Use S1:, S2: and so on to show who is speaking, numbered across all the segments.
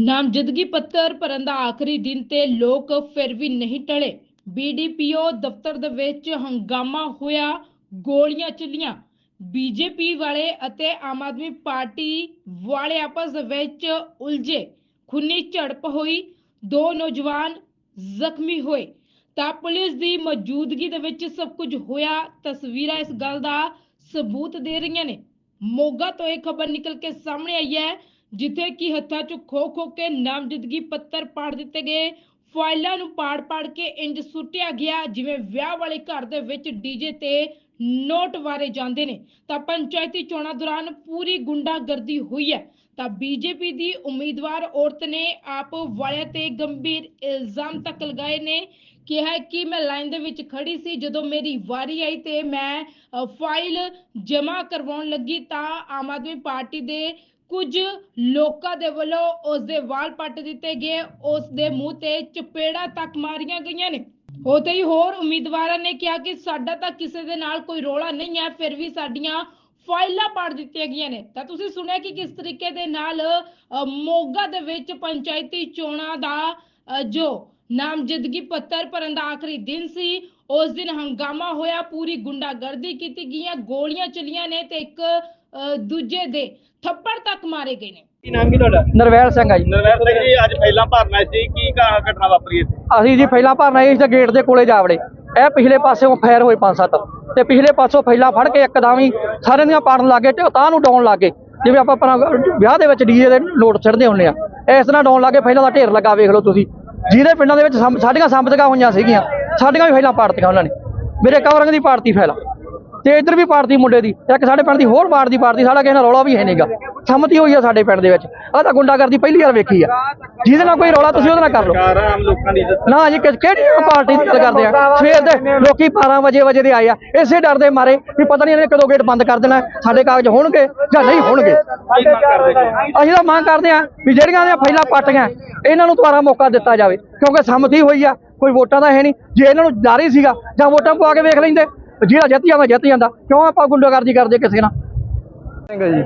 S1: ਨਾਮਜ਼ਦਗੀ ਪੱਤਰ ਭਰਨ ਦਾ ਆਖਰੀ ਦਿਨ ਤੇ ਲੋਕ ਫਿਰ ਵੀ ਨਹੀਂ ਟਲੇ। ਬੀਡੀਪੀਓ ਦਫ਼ਤਰ ਦੇ ਵਿੱਚ ਹੰਗਾਮਾ ਹੋਇਆ, ਗੋਲੀਆਂ ਚੱਲੀਆਂ। ਬੀਜੇਪੀ ਵਾਲੇ ਅਤੇ ਆਮ ਆਦਮੀ ਪਾਰਟੀ ਵਾਲੇ ਆਪਸ ਵਿੱਚ ਉਲਝੇ। ਖੂਨੀ ਝੜਪ ਹੋਈ, ਦੋ ਨੌਜਵਾਨ ਜ਼ਖਮੀ ਹੋਏ। ਤਾਂ ਪੁਲਿਸ ਦੀ ਮੌਜੂਦਗੀ ਦੇ ਵਿੱਚ ਸਭ ਕੁਝ ਹੋਇਆ, ਤਸਵੀਰਾਂ ਇਸ ਗੱਲ ਦਾ ਸਬੂਤ ਦੇ ਰਹੀਆਂ ਨੇ। ਮੋਗਾ ਤੋਂ ਇਹ ਖਬਰ ਨਿਕਲ ਕੇ ਸਾਹਮਣੇ ਆਈ ਹੈ ਜਿੱਥੇ ਕਿ ਹੱਥਾਂ 'ਚ ਖੋ ਖੋ ਕੇ ਨਾਮਜ਼ਦਗੀ ਪੱਤਰ ਪਾੜ ਦਿੱਤੇ ਗਏ। ਫਾਈਲਾਂ ਨੂੰ ਪਾੜ-ਪਾੜ ਕੇ ਇੰਜ ਸੁੱਟਿਆ ਗਿਆ ਜਿਵੇਂ ਵਿਆਹ ਵਾਲੇ ਘਰ ਦੇ ਵਿੱਚ ਡੀਜੇ ਤੇ ਨੋਟ ਵਾਰੇ ਜਾਂਦੇ ਨੇ। ਤਾਂ ਪੰਚਾਇਤੀ ਚੋਣਾਂ ਦੌਰਾਨ ਪੂਰੀ ਗੁੰਡਾਗਰਦੀ ਹੋਈ ਹੈ। ਤਾਂ ਬੀਜੇਪੀ ਦੀ ਉਮੀਦਵਾਰ ਔਰਤ ਨੇ ਆਪ ਵਾਲਿਆਂ ਤੇ ਗੰਭੀਰ ਇਲਜ਼ਾਮ ਤੱਕ ਲਗਾਏ ਨੇ। ਕਿਹਾ ਕਿ ਮੈਂ ਲਾਈਨ ਦੇ ਵਿੱਚ ਖੜੀ ਸੀ ਜਦੋਂ ਮੇਰੀ ਵਾਰੀ ਆਈ ਤੇ ਮੈਂ ਅ, ਫਾਈਲ ਜਮ੍ਹਾਂ ਕਰਵਾਉਣ ਲੱਗੀ ਤਾਂ ਆਮ ਆਦਮੀ ਪਾਰਟੀ ਦੇ ਕੁਝ ਲੋਕਾਂ ਦੇ ਵੱਲੋਂ ਉਸ ਦੇ ਵਾਲ ਪੱਟ ਦਿੱਤੇ ਗਏ ਉਸ ਦੇ ਮੂੰਹ ਤੇ ਚਪੇੜਾ ਤੱਕ ਮਾਰੀਆਂ ਗਈਆਂ ਨੇ। ਉਤੇ ਹੀ ਹੋਰ ਉਮੀਦਵਾਰਾਂ ਨੇ ਕਿਹਾ ਕਿ ਸਾਡਾ ਤਾਂ ਕਿਸੇ ਦੇ ਨਾਲ ਕੋਈ ਰੋਲਾ ਨਹੀਂ ਹੈ, ਫਿਰ ਵੀ ਸਾਡੀਆਂ ਫਾਈਲਾਂ ਪਾੜ ਦਿੱਤੀਆਂ ਗਈਆਂ ਨੇ। ਤਾਂ ਤੁਸੀਂ ਸੁਣਿਆ ਕਿ ਕਿਸ ਤਰੀਕੇ ਦੇ ਨਾਲ ਮੋਗਾ ਦੇ ਵਿੱਚ ਪੰਚਾਇਤੀ ਚੋਣਾਂ ਦਾ ਜੋ ਨਾਮਜ਼ਦਗੀ ਪੱਤਰ ਭਰਨ ਦਾ ਆਖਰੀ ਦਿਨ ਸੀ, ਉਸ ਦਿਨ ਹੰਗਾਮਾ ਹੋਇਆ, ਪੂਰੀ ਗੁੰਡਾਗਰਦੀ ਕੀਤੀ ਗਈਆਂ, ਗੋਲੀਆਂ ਚਲੀਆਂ ਨੇ ਤੇ ਇੱਕ ਦੂਜੇ ਦੇ ਥੱਪੜ ਤੱਕ ਮਾਰੇ ਗਏ ਨੇ।
S2: ਕੀ ਨਾਮ ਕੀ ਤੁਹਾਡਾ?
S3: ਨਰਵੈਲ ਸਿੰਘ ਆ ਜੀ।
S2: ਨਰਵੈਰ ਸਿੰਘ ਜੀ ਅੱਜ ਪਹਿਲਾਂ ਭਰਨਾ ਸੀ ਕੀ ਘਟਨਾ ਵਾਪਰੀ ਇੱਥੇ?
S3: ਅਸੀਂ ਜੀ ਪਹਿਲਾਂ ਭਰਨਾ ਇਸ ਦੇ ਗੇਟ ਦੇ ਕੋਲੇ ਜਾ ਵੜੇ ਇਹ ਪਿਛਲੇ ਪਾਸਿਓਂ ਫਾਇਰ ਹੋਏ ਪੰਜ ਸੱਤ। ਤੇ ਪਿਛਲੇ ਪਾਸੋਂ ਫੈਲਾ ਫੜ ਕੇ ਇੱਕਦਮ ਹੀ ਸਾਰਿਆਂ ਦੀਆਂ ਪਾੜਨ ਲੱਗੇ ਤੇ ਤਾਂ ਨੂੰ ਡਾਉਣ ਲੱਗੇ ਜਿਵੇਂ ਆਪਾਂ ਆਪਣਾ ਵਿਆਹ ਦੇ ਵਿੱਚ ਡੀਜੇ ਦੇ ਨੋਟ ਛੱਡਦੇ ਹੁੰਨੇ ਆ ਇਸ ਤਰ੍ਹਾਂ ਡਾਉਣ ਲੱਗੇ ਫੈਲਾ ਦਾ ਢੇਰ ਲੱਗਾ ਵੇਖ ਲਓ ਤੁਸੀਂ। ਜਿਹਦੇ ਪਿੰਡਾਂ ਦੇ ਵਿੱਚ ਸਾਡੀਆਂ ਸੰਪਤਕਾਂ ਹੋਈਆਂ ਸੀਗੀਆਂ ਸਾਡੀਆਂ ਵੀ ਫੈਲਾ ਪਾੜਤੀਆਂ ਉਹਨਾਂ ਨੇ। ਮੇਰੇ ਕਵਰੰਗ ਦੀ ਪਾੜਤੀ ਫੈਲਾ ਤੇ ਇੱਧਰ ਵੀ ਪਾੜਤੀ ਮੁੰਡੇ ਦੀ ਇੱਕ ਸਾਡੇ ਪਿੰਡ ਦੀ ਹੋਰ ਪਾੜ ਦੀ ਪਾੜਤੀ ਸਾਡਾ ਕਿਸੇ ਨਾਲ ਰੌਲਾ ਵੀ ਹੈ ਨਹੀਂਗਾ ਸੰਮਤੀ ਹੋਈ ਆ ਸਾਡੇ ਪਿੰਡ ਦੇ ਵਿੱਚ। ਆਹ ਤਾਂ ਗੁੰਡਾਗਰਦੀ ਪਹਿਲੀ ਵਾਰ ਵੇਖੀ ਆ। ਜਿਹਦੇ ਨਾਲ ਕੋਈ ਰੌਲਾ ਤੁਸੀਂ ਉਹਦੇ ਨਾਲ ਕਰ ਲਓ।
S2: ਦੀ
S3: ਨਾ ਜੀ ਕਿਹੜੀ ਪਾਰਟੀ ਦੀ ਗੱਲ ਕਰਦੇ ਆ? ਸਵੇਰ ਦੇ ਲੋਕੀ 12 ਵਜੇ ਵਜੇ ਦੇ ਆਏ ਆ। ਇਸੇ ਡਰ ਦੇ ਮਾਰੇ ਵੀ ਪਤਾ ਨਹੀਂ ਇਹਨੇ ਕਦੋਂ ਗੇਟ ਬੰਦ ਕਰ ਦੇਣਾ ਸਾਡੇ ਕਾਗਜ਼ ਹੋਣਗੇ ਜਾਂ ਨਹੀਂ ਹੋਣਗੇ। ਅਸੀਂ ਤਾਂ ਮੰਗ ਕਰਦੇ ਆ ਵੀ ਜਿਹੜੀਆਂ ਦੀਆਂ ਫਾਈਲਾਂ ਪੱਟ ਗਈਆਂ ਇਹਨਾਂ ਨੂੰ ਦੁਬਾਰਾ ਮੌਕਾ ਦਿੱਤਾ ਜਾਵੇ। ਕਿਉਂਕਿ ਸੰਮਤੀ ਹੋਈ ਆ ਕੋਈ ਵੋਟਾਂ ਦਾ ਹੈ ਨਹੀਂ ਜੇ ਇਹਨਾਂ ਨੂੰ ਜਾਰੀ ਸੀਗਾ ਜਾਂ ਵੋਟਾਂ ਪਵਾ ਕੇ ਵੇਖ ਲੈਂਦੇ ਜਿਹੜਾ ਜਿੱਤ ਜਾਂਦਾ ਜਿੱਤ ਜਾਂਦਾ। ਕਿਉਂ ਆਪਾਂ ਗੁੰਡਾਗਰਦੀ ਕਰਦੇ ਕਿਸੇ ਨਾਲ?
S4: ਸਿੰਘ ਜੀ।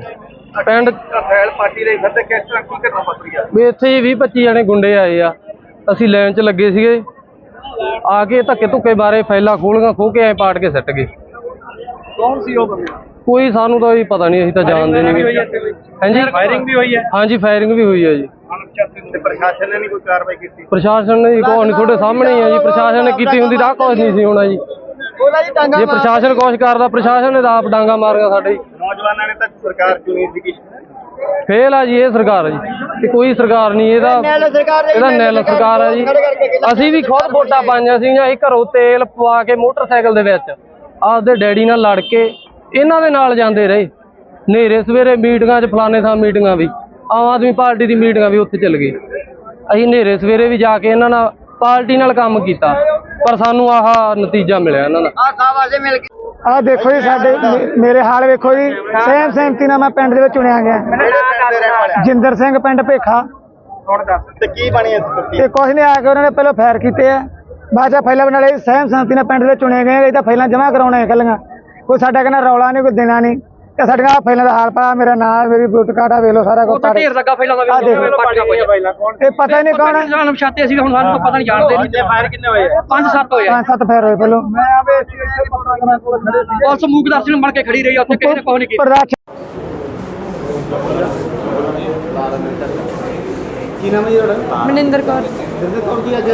S4: ਪਿੰਡ
S2: ਫੈਲ ਪਾਰਟੀ ਦੇ ਫਿਰ ਤੇ ਕਿਸ ਤਰ੍ਹਾਂ ਕੀ ਵਾਪਰੀ ਆ
S4: ਵੀ ਇੱਥੇ 20 25 ਜਣੇ ਗੁੰਡੇ ਆਏ ਆ। ਅਸੀਂ ਲਾਈਨ 'ਚ ਲੱਗੇ ਸੀਗੇ। ਆ ਕੇ ਧੱਕੇ ਧੁੱਕੇ ਬਾਰੇ ਫੈਲਾ ਖੋਲੀਆਂ ਖੋ ਕੇ ਐ ਪਾੜ ਕੇ ਸੱਟ ਗਏ।
S2: ਕੌਣ ਸੀ ਉਹ ਬੰਦੇ?
S4: ਕੋਈ ਸਾਨੂੰ ਤਾਂ ਪਤਾ ਨਹੀਂ ਅਸੀਂ ਤਾਂ ਜਾਣਦੇ ਨਹੀਂ
S2: ਕੋਈ?
S4: ਹਾਂਜੀ?
S2: ਫਾਇਰਿੰਗ ਵੀ ਹੋਈ ਹੈ?
S4: ਹਾਂਜੀ ਫਾਇਰਿੰਗ ਵੀ ਹੋਈ ਹੈ ਜੀ।
S2: ਪ੍ਰਸ਼ਾਸਨ ਨੇ ਨਹੀਂ ਕੋਈ ਕਾਰਵਾਈ ਕੀਤੀ?
S4: ਪ੍ਰਸ਼ਾਸਨ ਨੇ ਜੀ ਕੋਈ ਨਹੀਂ ਤੁਹਾਡੇ ਸਾਹਮਣੇ ਹੀ ਆ ਜੀ। ਪ੍ਰਸ਼ਾਸਨ ਨੇ ਕੀਤੀ ਹੁੰਦੀ ਤਾਂ ਕੁਝ ਨਹੀਂ ਸੀ ਹੋਣਾ ਜੀ। ਜੇ ਪ੍ਰਸ਼ਾਸਨ ਕੁਛ ਕਰਦਾ ਪ੍ਰਸ਼ਾਸਨ ਨੇ ਤਾਂ ਆਪ ਡਾਂਗਾ ਮਾਰੀਆਂ ਸਾਡੇ।
S2: ਨੌਜਵਾਨਾਂ ਨੇ ਤਾਂ ਸਰਕਾਰ ਚੁਣੀ ਸੀਗੀ?
S4: ਫੇਲ ਆ ਜੀ ਇਹ ਸਰਕਾਰ ਜੀ। ਤੇ ਕੋਈ ਸਰਕਾਰ ਨਹੀਂ ਇਹਦਾ ਇਹਦਾ ਨੈਲ ਸਰਕਾਰ ਆ ਜੀ। ਅਸੀਂ ਵੀ ਖੁਦ ਵੋਟਾਂ ਪਾਈਆਂ ਸੀਗੀਆਂ ਇਹ ਘਰੋਂ ਤੇਲ ਪਵਾ ਕੇ ਮੋਟਰਸਾਈਕਲ ਦੇ ਵਿੱਚ। ਆਪਦੇ ਡੈਡੀ ਨਾਲ ਲੜ ਕੇ ਇਹਨਾਂ ਦੇ ਨਾਲ ਜਾਂਦੇ ਰਹੇ। ਨੇਰੇ ਸਵੇਰੇ ਮੀਟਿੰਗਾਂ 'ਚ ਫਲਾਣੇ ਥਾਂ ਮੀਟਿੰਗਾਂ ਵੀ। ਆਮ ਆਦਮੀ ਪਾਰਟੀ ਦੀ ਮੀਟਿੰਗਾਂ ਵੀ ਉੱਥੇ ਚੱਲ ਗਏ ਅਸੀਂ ਨੇਰੇ ਸਵੇਰੇ ਵੀ ਜਾ ਕੇ ਇਹਨਾਂ ਨਾਲ ਪਾਰਟੀ ਨਾਲ ਕੰਮ ਕੀਤਾ। ਪਰ ਸਾਨੂੰ ਆਹ ਨਤੀਜਾ ਮਿਲਿਆ ਇਹਨਾਂ ਦਾ।
S5: ਆ ਦੇਖੋ ਜੀ ਸਾਡੇ ਮੇਰੇ ਹਾਲ ਵੇਖੋ ਜੀ। ਸਹਿਮ ਸਹਿਮਤੀ ਨਾਲ ਮੈਂ ਪਿੰਡ ਦੇ ਵਿੱਚ ਚੁਣਿਆ ਗਿਆ। ਜਿੰਦਰ ਸਿੰਘ ਪਿੰਡ ਭੇਖਾ।
S2: ਹੁਣ ਦੱਸ ਤੇ ਕੀ ਬਣੀ
S5: ਤੇ ਕੁਛ ਨਹੀਂ ਆ ਕੇ ਉਹਨਾਂ ਨੇ ਪਹਿਲਾਂ ਫਾਇਰ ਕੀਤੇ ਆ। ਬਾਅਦ ਚ ਫੈਲਾ ਬਣਾ ਲਈ ਸਹਿਮ ਸਹਿਮਤੀ ਨਾਲ ਪਿੰਡ ਦੇ ਵਿੱਚ ਚੁਣੇ ਗਏ ਇਹ ਤਾਂ ਫੈਲਾਂ ਜਮ੍ਹਾਂ ਕਰਾਉਣੇ ਕੱਲੀਆਂ ਕੋਈ ਸਾਡਾ ਕਹਿੰਦਾ ਰੌਲਾ ਨਹੀਂ ਕੋਈ ਦੇਣਾ ਨਹੀਂ। ਤੇ ਸਾਡੀਆਂ ਫੈਲਾਂ ਦਾ ਹਾਲ ਪਾ ਮੇਰਾ ਨਾਮ ਮੇਰੀ ਬੂਟ ਕਾਟਾ ਵੇਖ ਲਓ ਸਾਰਾ ਕੁਝ
S3: ਉਹ ਤਾਂ ਢੇਰ ਲੱਗਾ ਫੈਲਾ ਦਾ ਗਿਆ
S2: ਪਹਿਲਾਂ ਕੌਣ
S5: ਇਹ ਪਤਾ ਹੀ ਨਹੀਂ ਕੌਣ ਹੈ।
S3: ਜਾਣ ਪਛਾਤੇ ਸੀਗਾ ਹੁਣ ਸਾਨੂੰ ਤਾਂ ਪਤਾ ਨਹੀਂ ਜਾਣਦੇ ਨਹੀਂ।
S2: ਤੇ ਫਾਇਰ ਕਿੰਨੇ ਹੋਏ ਆ?
S3: ਪੰਜ ਸੱਤ ਹੋਏ ਆ।
S5: ਪੰਜ ਸੱਤ ਫਾਇਰ ਹੋਏ ਪਹਿਲਾਂ।
S3: ਪੁਲਿਸ ਮੂਕ ਦਰਸ਼ਨ ਬਣ ਕੇ ਖੜੀ ਰਹੀ ਆ ਉੱਥੇ ਕਿਸੇ ਨੇ ਕੁਛ ਨਹੀਂ ਕੀਤਾ।
S6: ਕੀ ਨਾਮ ਹੈ ਜੀ ਤੁਹਾਡਾ?
S7: ਮਨਿੰਦਰ ਕੌਰ।
S6: ਜਿੰਦਰ ਕੌਰ ਜੀ ਅੱਜ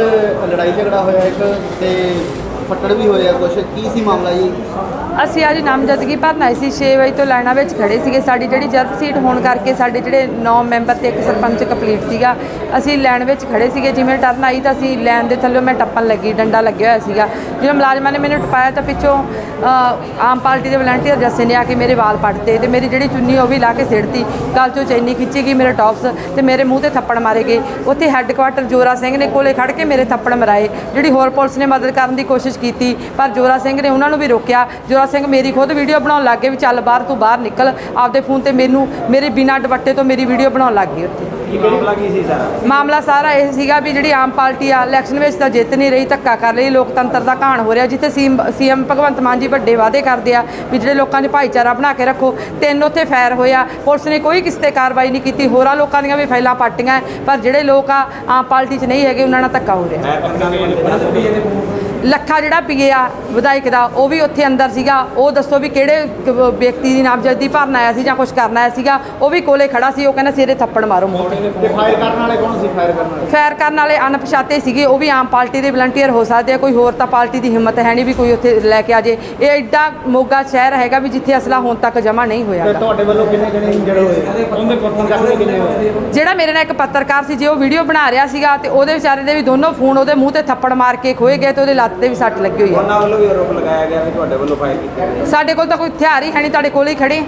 S6: ਲੜਾਈ ਝਗੜਾ ਹੋਇਆ ਇੱਕ ਤੇ ਫੱਟੜ ਵੀ ਹੋਇਆ ਕੁਛ। ਕੀ ਸੀ ਮਾਮਲਾ ਜੀ?
S7: ਅਸੀਂ ਅੱਜ ਨਾਮਜ਼ਦਗੀ ਭਰਨ ਆਏ ਸੀ 6 ਵਜੇ ਤੋਂ ਲਾਈਨਾਂ ਵਿੱਚ ਖੜੇ ਸੀਗੇ। ਸਾਡੀ ਜਿਹੜੀ ਜਰਬ ਸੀਟ ਹੋਣ ਕਰਕੇ ਸਾਡੇ ਜਿਹੜੇ 9 ਮੈਂਬਰ ਤੇ ਇੱਕ ਸਰਪੰਚ ਕੰਪਲੀਟ ਸੀਗਾ, ਅਸੀਂ ਲਾਈਨ ਵਿੱਚ ਖੜੇ ਸੀਗੇ। ਜਿਵੇਂ ਟਰਨ ਆਈ ਤਾਂ ਅਸੀਂ ਲਾਈਨ ਦੇ ਥੱਲੇ ਮੈਂ ਟੱਪਣ ਲੱਗੀ, ਡੰਡਾ ਲੱਗਿਆ ਹੋਇਆ ਸੀਗਾ। ਜਦੋਂ ਮੁਲਾਜ਼ਮਾਂ ਨੇ ਮੈਨੂੰ ਟਪਾਇਆ ਤਾਂ ਪਿੱਛੋਂ ਆਮ ਪਾਰਟੀ ਦੇ ਵਲੰਟੀਅਰ ਜੱਸੇ ਨੇ ਆ ਕੇ ਮੇਰੇ ਵਾਲ ਪੱਟਤੇ ਤੇ ਮੇਰੀ ਜਿਹੜੀ ਚੁੰਨੀ ਉਹ ਵੀ ਲਾ ਕੇ ਸਿੱੜਤੀ। ਗਲ ਚੋਂ ਚੈਨੀ ਖਿੱਚੀ ਗਈ ਮੇਰੇ ਟੌਪਸ ਤੇ ਮੇਰੇ ਮੂੰਹ ਤੇ ਥੱਪੜ ਮਾਰੇ ਗਏ। ਉੱਥੇ ਹੈੱਡਕੁਆਟਰ ਜੋਰਾ ਸਿੰਘ ਨੇ ਕੋਲੇ ਖੜ ਕੇ ਮੇਰੇ ਥੱਪੜ ਮਰਾਏ। ਜਿਹੜੀ ਹੋਰ ਪੁਲਿਸ ਨੇ ਮਦਦ ਕਰਨ ਦੀ ਕੋਸ਼ਿਸ਼ ਕੀਤੀ, ਪਰ ਜੋਰਾ ਸਿੰਘ ਨੇ ਉਹਨਾਂ ਨੂੰ ਵੀ ਰੋਕਿਆ। ਜੋਰਾ ਸਿੰਘ, ਮੇਰੀ ਖੁਦ ਵੀਡੀਓ ਬਣਾਉਣ ਲੱਗ ਗਏ ਵੀ ਚੱਲ ਬਾਹਰ ਤੂੰ ਬਾਹਰ ਨਿਕਲ, ਆਪਦੇ ਫੋਨ ਤੇ ਮੈਨੂੰ, ਮੇਰੇ ਬਿਨਾਂ ਦੁਪੱਟੇ ਤੋਂ ਮੇਰੀ ਵੀਡੀਓ ਬਣਾਉਣ ਲੱਗ ਗਈ ਉੱਥੇ।
S8: ਮਾਮਲਾ ਕੀ ਸੀ ਸਾਰਾ?
S7: ਮਾਮਲਾ ਸਾਰਾ ਇਹ ਸੀਗਾ ਵੀ ਜਿਹੜੀ ਆਮ ਪਾਰਟੀ ਆ ਇਲੈਕਸ਼ਨ ਵਿੱਚ ਤਾਂ ਜਿੱਤ ਨਹੀਂ ਰਹੀ ਧੱਕਾ ਕਰ ਰਹੀ ਲੋਕਤੰਤਰ ਦਾ ਘਾਣ ਹੋ ਰਿਹਾ ਜਿੱਥੇ ਸੀਐਮ ਭਗਵੰਤ ਮਾਨ ਜੀ ਵੱਡੇ ਵਾਅਦੇ ਕਰਦੇ ਆ ਵੀ ਜਿਹੜੇ ਲੋਕਾਂ 'ਚ ਭਾਈਚਾਰਾ ਬਣਾ ਕੇ ਰੱਖੋ ਤਿੰਨ ਉੱਥੇ ਫਾਇਰ ਹੋਇਆ ਪੁਲਿਸ ਨੇ ਕੋਈ ਕਿਸੇ ਤੇ ਕਾਰਵਾਈ ਨਹੀਂ ਕੀਤੀ ਹੋਰਾਂ ਲੋਕਾਂ ਦੀਆਂ ਵੀ ਫਾਈਲਾਂ ਪਾਟੀਆਂ ਪਰ ਜਿਹੜੇ ਲੋਕ ਆ ਆਮ ਪਾਰਟੀ 'ਚ ਨਹੀਂ ਹੈਗੇ ਉਹਨਾਂ ਨਾਲ ਧੱਕਾ ਹੋ ਰਿਹਾ। ਲੱਖਾ ਜਿਹੜਾ ਪੀਏ ਆ ਵਿਧਾਇਕ ਦਾ ਉਹ ਵੀ ਉੱਥੇ ਅੰਦਰ ਸੀਗਾ ਉਹ ਦੱਸੋ ਵੀ ਕਿਹੜੇ ਵਿਅਕਤੀ ਦੀ ਨਾਮਜ਼ਦਗੀ ਭਰਨ ਆਇਆ ਸੀ ਜਾਂ ਕੁਝ ਕਰਨ ਆਇਆ ਸੀਗਾ ਉਹ ਵੀ ਕੋਲੇ ਖੜਾ ਸੀ ਉਹ ਕਹਿੰਦਾ ਸਿਰੇ ਥੱਪੜ ਮਾਰੋ ਮੂੰਹ
S6: ਤੇ ਫਾਇਰ ਕਰਨ ਵਾਲੇ ਕੌਣ ਸੀ? ਫਾਇਰ ਕਰਨ ਵਾਲੇ?
S7: ਫਾਇਰ ਕਰਨ ਵਾਲੇ ਅਣਪਛਾਤੇ ਸੀਗੇ ਉਹ ਵੀ ਆਮ ਪਾਰਟੀ ਦੇ ਵਲੰਟੀਅਰ ਹੋ ਸਕਦੇ ਆ ਕੋਈ ਹੋਰ ਤਾਂ ਪਾਰਟੀ ਦੀ ਹਿੰਮਤ ਹੈ ਨਹੀਂ ਵੀ ਕੋਈ ਉੱਥੇ ਲੈ ਕੇ ਆ ਜੇ। ਇਹ ਐਡਾ ਮੋਗਾ ਸ਼ਹਿਰ ਹੈਗਾ ਵੀ ਜਿੱਥੇ ਅਸਲਾ ਹੁਣ ਤੱਕ ਜਮ੍ਹਾਂ ਨਹੀਂ ਹੋਇਆ
S6: ਤੇ
S7: ਗਾ।
S6: ਤੁਹਾਡੇ ਵੱਲੋਂ ਕਿੰਨੇ ਜਣੇ ਇੰਜਰਡ ਹੋਏ? ਉਹਦੇ ਜ਼ਖਮੀ ਕਿੰਨੇ ਹੋਏ?
S7: ਜਿਹੜਾ ਮੇਰੇ ਨਾਲ ਇੱਕ ਪੱਤਰਕਾਰ ਸੀ ਜੇ ਉਹ ਵੀਡੀਓ ਬਣਾ ਰਿਹਾ ਸੀਗਾ ਤੇ ਉਹਦੇ ਵਿਚਾਰੇ ਦੇ ਵੀ ਦੋਨੋਂ ਫੋਨ ਉਹਦੇ ਮੂੰਹ ਤੇ ਥੱਪੜ ਮਾਰ ਕੇ ਖੋਏ ਗਏ ਤੇ ਉਹਦੇ ਲੱਤ ਤੇ ਵੀ ਸੱਟ ਲੱਗੀ ਹੋਈ ਆ
S8: ਉਹਨਾਂ ਵੱਲੋਂ ਵੀ ਆਰੋਪ ਲਗਾਇਆ ਗਿਆ ਵੀ ਤੁਹਾਡੇ ਵੱਲੋਂ ਫਾਇਰ ਕੀਤੇ ਗਏ।
S7: ਸਾਡੇ ਕੋਲ ਤਾਂ ਕੋਈ ਹਥਿਆਰ ਹੀ ਹੈ ਨਹੀਂ ਤੁਹਾਡੇ ਕੋਲ ਹੀ ਖੜੇ।